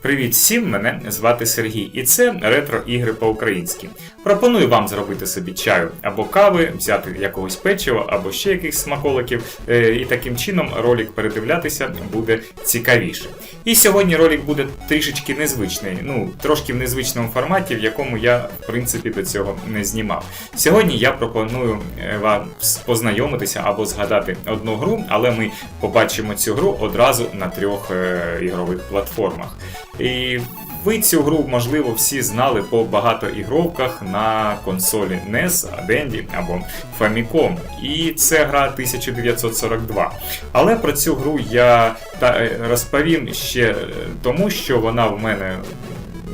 Привіт всім! Мене звати Сергій, і це ретро ігри по-українськи. Пропоную вам зробити собі чаю або кави, взяти якогось печива або ще якихось смаколиків, е, і таким чином ролик передивлятися буде цікавіше. І сьогодні ролик буде трішечки незвичний, ну трошки в незвичному форматі, в якому я в принципі до цього не знімав. Сьогодні я пропоную е, вам познайомитися або згадати одну гру, але ми побачимо цю гру одразу на трьох е, ігрових платформах. І ви цю гру, можливо, всі знали по багатоігровках на консолі NES, Dendy або Famicom. І це гра 1942. Але про цю гру я е, розповім ще е, тому, що вона в мене.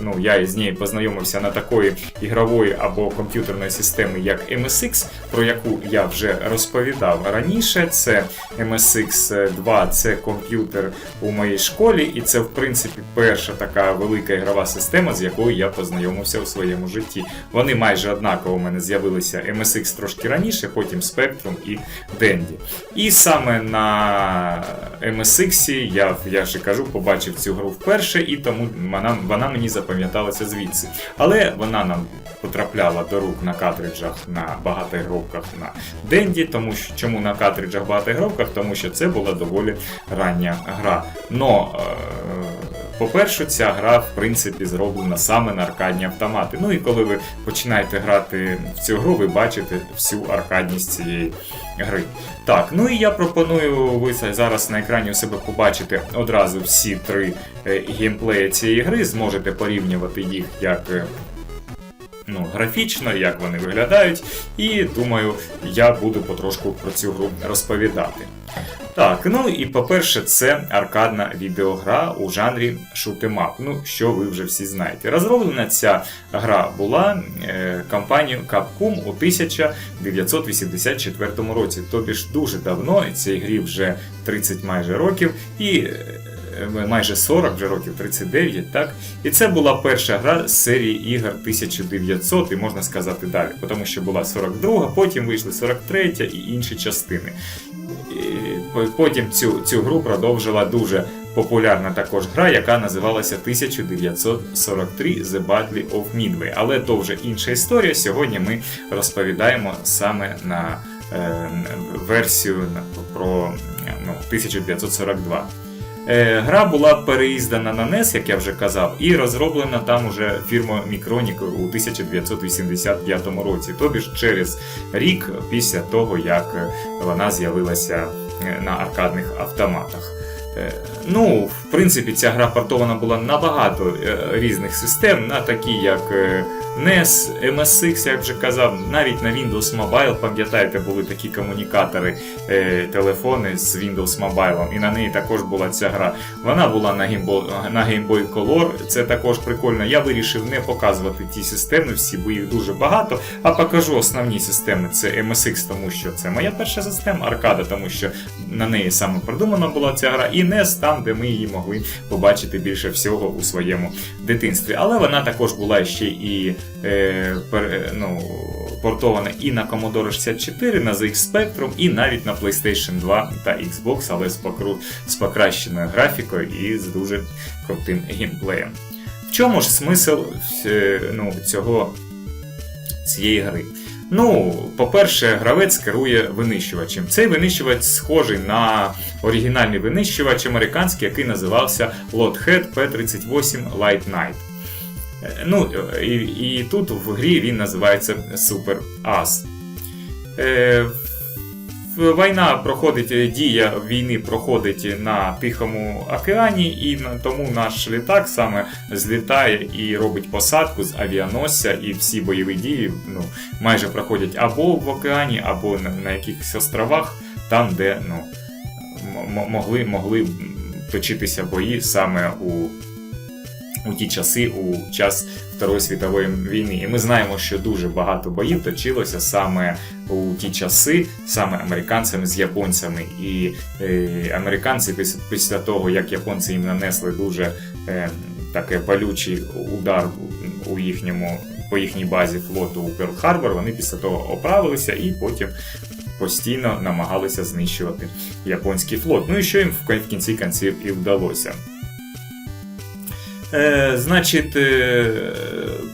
Ну, я із нею познайомився на такої ігрової або комп'ютерної системи, як MSX, про яку я вже розповідав раніше. Це MSX 2, це комп'ютер у моїй школі, і це, в принципі, перша така велика ігрова система, з якою я познайомився у своєму житті. Вони майже однаково у мене з'явилися MSX трошки раніше, потім Spectrum і Dendy. І саме на MSX я, я вже кажу, побачив цю гру вперше, і тому вона, вона мені запам'яталася звідси. Але вона нам потрапляла до рук на картриджах на багатоігровках на Денді, тому що чому на картриджах багатоігровках? Тому що це була доволі рання гра. Но е, по-перше, ця гра, в принципі, зроблена саме на аркадні автомати. Ну і коли ви починаєте грати в цю гру, ви бачите всю аркадність цієї гри. Так, ну і я пропоную ви зараз на екрані у себе побачити одразу всі три е, геймплеї цієї гри, зможете порівнювати їх як. е, Ну, графічно, як вони виглядають, і думаю, я буду потрошку про цю гру розповідати. Так, ну і по-перше, це аркадна відеогра у жанрі up, ну що ви вже всі знаєте. Розроблена ця гра була е, компанією Capcom у 1984 році. Тобі ж дуже давно, цій грі вже 30 майже років, і е, майже 40, вже років 39, так? І це була перша гра з серії ігор 1900, і можна сказати далі, тому що була 42, потім вийшли 43 і інші частини. Потім цю, цю гру продовжила дуже популярна також гра, яка називалася 1943 The Battle of Midway. Але то вже інша історія. Сьогодні ми розповідаємо саме на е, версію про ну, 1942. Е, Гра була переїздана на NES, як я вже казав, і розроблена там уже фірмою Micronic у 1985 році, тобі ж через рік після того, як вона з'явилася на аркадних автоматах. Е, Ну, в принципі, ця гра портована була на багато е, різних систем, на такі як е, NES, MSX, як вже казав, навіть на Windows Mobile, пам'ятаєте, були такі комунікатори, е, телефони з Windows Mobile, і на неї також була ця гра. Вона була на Game Boy, на Game Boy Color, це також прикольно. Я вирішив не показувати ті системи, всі, бо їх дуже багато, а покажу основні системи. Це MSX, тому що це моя перша система, Аркада, тому що на неї саме продумана була ця гра, і NES там, де ми її могли побачити більше всього у своєму дитинстві. Але вона також була ще і е, ну, портована і на Commodore 64, на ZX Spectrum, і навіть на PlayStation 2 та Xbox, але з, покру, з покращеною графікою і з дуже крутим геймплеєм. В чому ж смисл е, ну, цього, цієї гри? Ну, по-перше, гравець керує винищувачем. Цей винищувач схожий на оригінальний винищувач американський, який називався Lothead P38 Light Knight. Е, Ну, і, і тут в грі він називається Super As. Е, Війна проходить, е, дія війни проходить на Тихому океані, і тому наш літак саме злітає і робить посадку з авіаносця, і всі бойові дії ну, майже проходять або в океані, або на, на якихось островах, там, де ну, могли, могли точитися бої саме у, у ті часи, у час Второї світової війни. І ми знаємо, що дуже багато боїв точилося саме у ті часи, саме американцями з японцями. І е, американці після, після того, як японці їм нанесли дуже е, таке болючий удар у- їхньому по їхній базі флоту у Перл-Харбор, вони після того оправилися і потім. Постійно намагалися знищувати японський флот. Ну і що їм в кінці кінців і вдалося. Е, значить, е,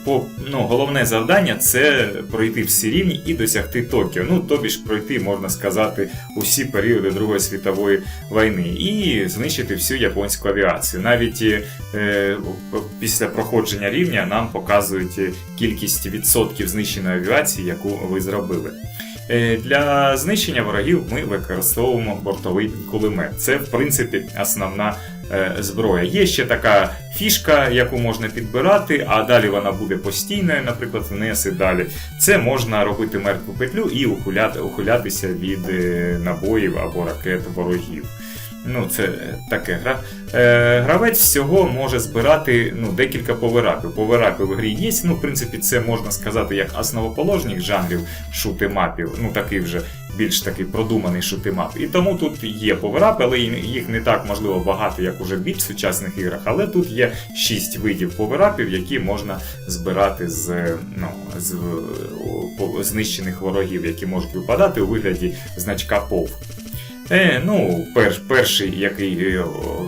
по, ну, головне завдання це пройти всі рівні і досягти Токіо. Ну, тобі ж пройти, можна сказати, усі періоди Другої світової війни і знищити всю японську авіацію. Навіть е, після проходження рівня нам показують кількість відсотків знищеної авіації, яку ви зробили. Е, Для знищення ворогів ми використовуємо бортовий кулемет. Це, в принципі, основна е, зброя. Є ще така фішка, яку можна підбирати, а далі вона буде постійною, наприклад, вниз і далі. Це можна робити мертву петлю і ухиляти, ухилятися від е, набоїв або ракет ворогів. Ну, це таке гра. Е, гравець всього може збирати ну, декілька поверапів. Поверапи в грі є. Ну, в принципі, це можна сказати як основоположник жанрів шутимапів. Ну, такий вже більш такий продуманий шутимап. І тому тут є поверап, але їх не так можливо багато, як уже в більш сучасних іграх. Але тут є 6 видів поверапів, які можна збирати з, ну, з знищених ворогів, які можуть випадати у вигляді значка POV. Е, ну, перш, перший, який е,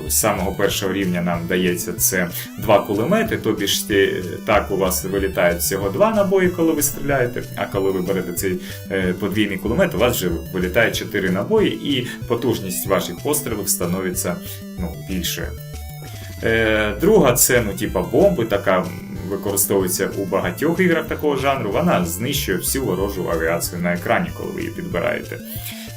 з самого першого рівня нам дається, це два кулемети. Тобі ж е, так у вас вилітають всього два набої, коли ви стріляєте. А коли ви берете цей е, подвійний кулемет, у вас вже вилітає чотири набої, і потужність ваших пострілів становиться ну, більшою. Е, друга це ну, типа бомби, така використовується у багатьох іграх такого жанру. Вона знищує всю ворожу авіацію на екрані, коли ви її підбираєте.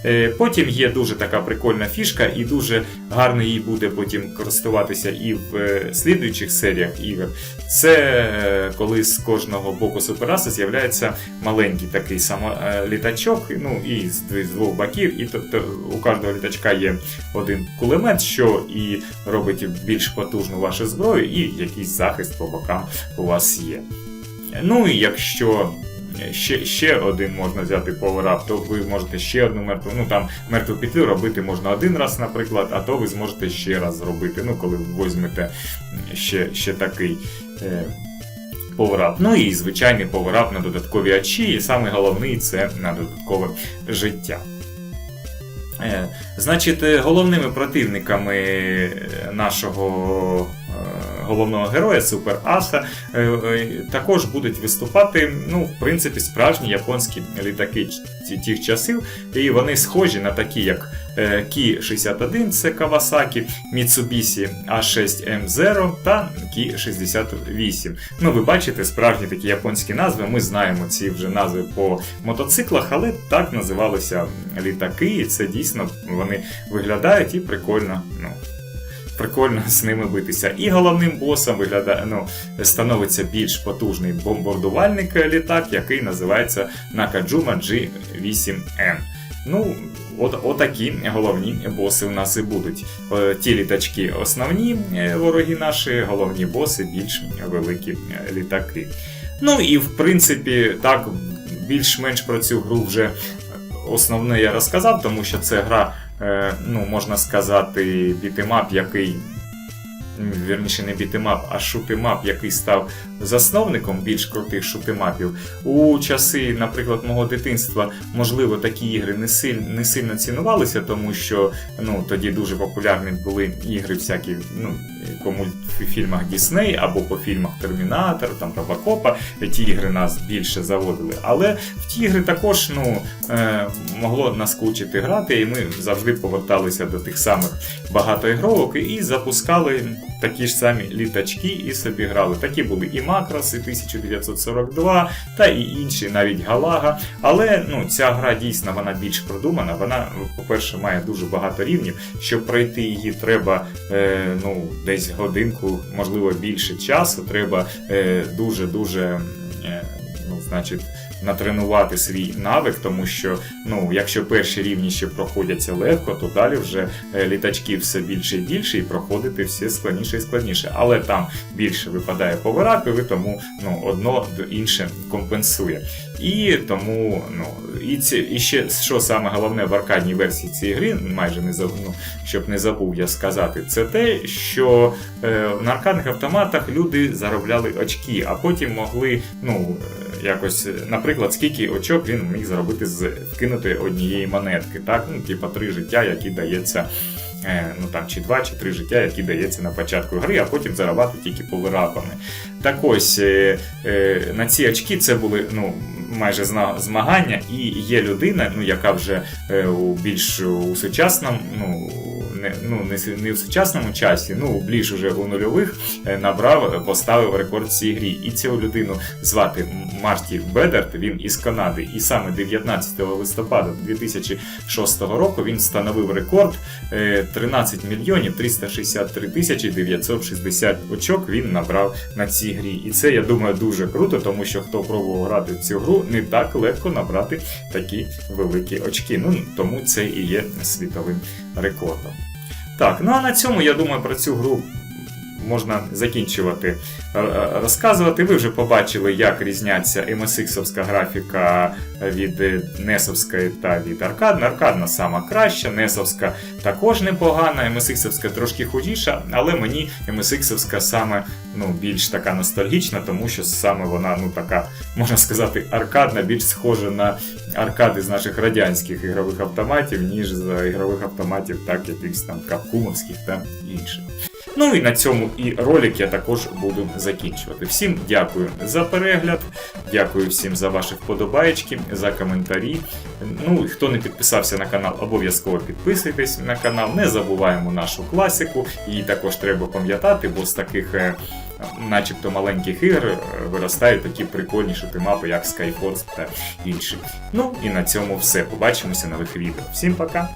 Е, Потім є дуже така прикольна фішка, і дуже гарно їй буде потім користуватися і в е, слідуючих серіях ігор. Це е, коли з кожного боку супераси з'являється маленький такий самолітачок, ну і з двох боків, і тобто у кожного літачка є один кулемет, що і робить більш потужну вашу зброю, і якийсь захист по бокам у вас є. Ну і якщо ще, ще один можна взяти поверап, то ви можете ще одну мертву. Ну там мертву петлю робити можна один раз, наприклад, а то ви зможете ще раз зробити. Ну, коли ви візьмете ще, ще такий. Е, Поверап. Ну і звичайний поверап на додаткові очі, і саме головний це на додаткове життя. Е, Значить, е, головними противниками е, нашого е, головного героя Супер Аса е, е, також будуть виступати, ну, в принципі, справжні японські літаки тих часів, і вони схожі на такі, як е, Кі-61, це Kawasaki, Mitsubishi A6M0 та Кі-68. Ну, ви бачите справжні такі японські назви. Ми знаємо ці вже назви по мотоциклах, але так називалися літаки, і це дійсно вони виглядають і прикольно. Ну, Прикольно з ними битися. І головним босом виглядає, ну, становиться більш потужний бомбардувальник літак, який називається Nakajuma G8N. Ну, от, отакі головні боси у нас і будуть. Е, Ті літачки основні е, вороги наші, головні боси більш великі е, літаки. Ну і в принципі, так, більш-менш про цю гру вже основне я розказав, тому що це гра, ну, можна сказати, бітемап, який. Вірніше, не бітемап, а шутимап, який став засновником більш крутих шутимапів. У часи, наприклад, мого дитинства, можливо, такі ігри не сильно, не сильно цінувалися, тому що ну, тоді дуже популярні були ігри всякі ну, по мультфільмах Дісней або по фільмах Термінатор, там Робокопа. Ті ігри нас більше заводили. Але в ті ігри також ну, е, могло наскучити грати, і ми завжди поверталися до тих самих багатоігровок і запускали такі ж самі літачки і собі грали. Такі були і Макроси 1942, та і інші, навіть Галага. Але ну, ця гра дійсно вона більш продумана. Вона, по-перше, має дуже багато рівнів. Щоб пройти її, треба е, ну, десь годинку, можливо, більше часу. Треба е, дуже-дуже. Е, ну, значить, натренувати свій навик, тому що ну, якщо перші рівні ще проходяться легко, то далі вже е, літачків все більше і більше, і проходити все складніше і складніше. Але там більше випадає поверапів, і тому ну, одно інше компенсує. І тому, ну, і, це, і ще що саме головне в аркадній версії цієї гри, майже не ну, щоб не забув я сказати, це те, що е, на аркадних автоматах люди заробляли очки, а потім могли, ну. Е, Якось, наприклад, скільки очок він міг заробити з вкинути однієї монетки, так? Ну, типа три життя, які дається е, ну там чи два, чи три життя, які дається на початку гри, а потім заробляти тільки поверапами. Так ось е, е, на ці очки це були ну, майже змагання, і є людина, ну, яка вже е, у більш у сучасному, ну, не, ну, не, не в сучасному часі, ну, більш уже у нульових е, набрав, поставив рекорд в цій грі. І цю людину звати Марті Бедерт, він із Канади. І саме 19 листопада 2006 року він встановив рекорд е, 13 мільйонів 363 тисячі 960 очок він набрав на цій грі. І це, я думаю, дуже круто, тому що хто пробував грати цю гру, не так легко набрати такі великі очки. Ну, тому це і є світовим рекордом. Так, ну а на цьому я думаю про цю гру можна закінчувати е, е, розказувати. Ви вже побачили, як різняться MSX графіка від е, NES та від аркадна. Аркадна сама краща, NES також непогана, MSX трошки худіша, але мені MSX саме ну, більш така ностальгічна, тому що саме вона ну, така, можна сказати, аркадна, більш схожа на аркади з наших радянських ігрових автоматів, ніж з ігрових автоматів, так якихось там капкумовських та інших. Ну і на цьому і ролик я також буду закінчувати. Всім дякую за перегляд, дякую всім за ваші вподобаєчки, за коментарі. Ну хто не підписався на канал, обов'язково підписуйтесь на канал. Не забуваємо нашу класику, її також треба пам'ятати, бо з таких. е, Начебто маленьких ігор е, виростають такі прикольні шутимапи, як Skyforce та інші. Ну і на цьому все. Побачимося нових відео. Всім пока!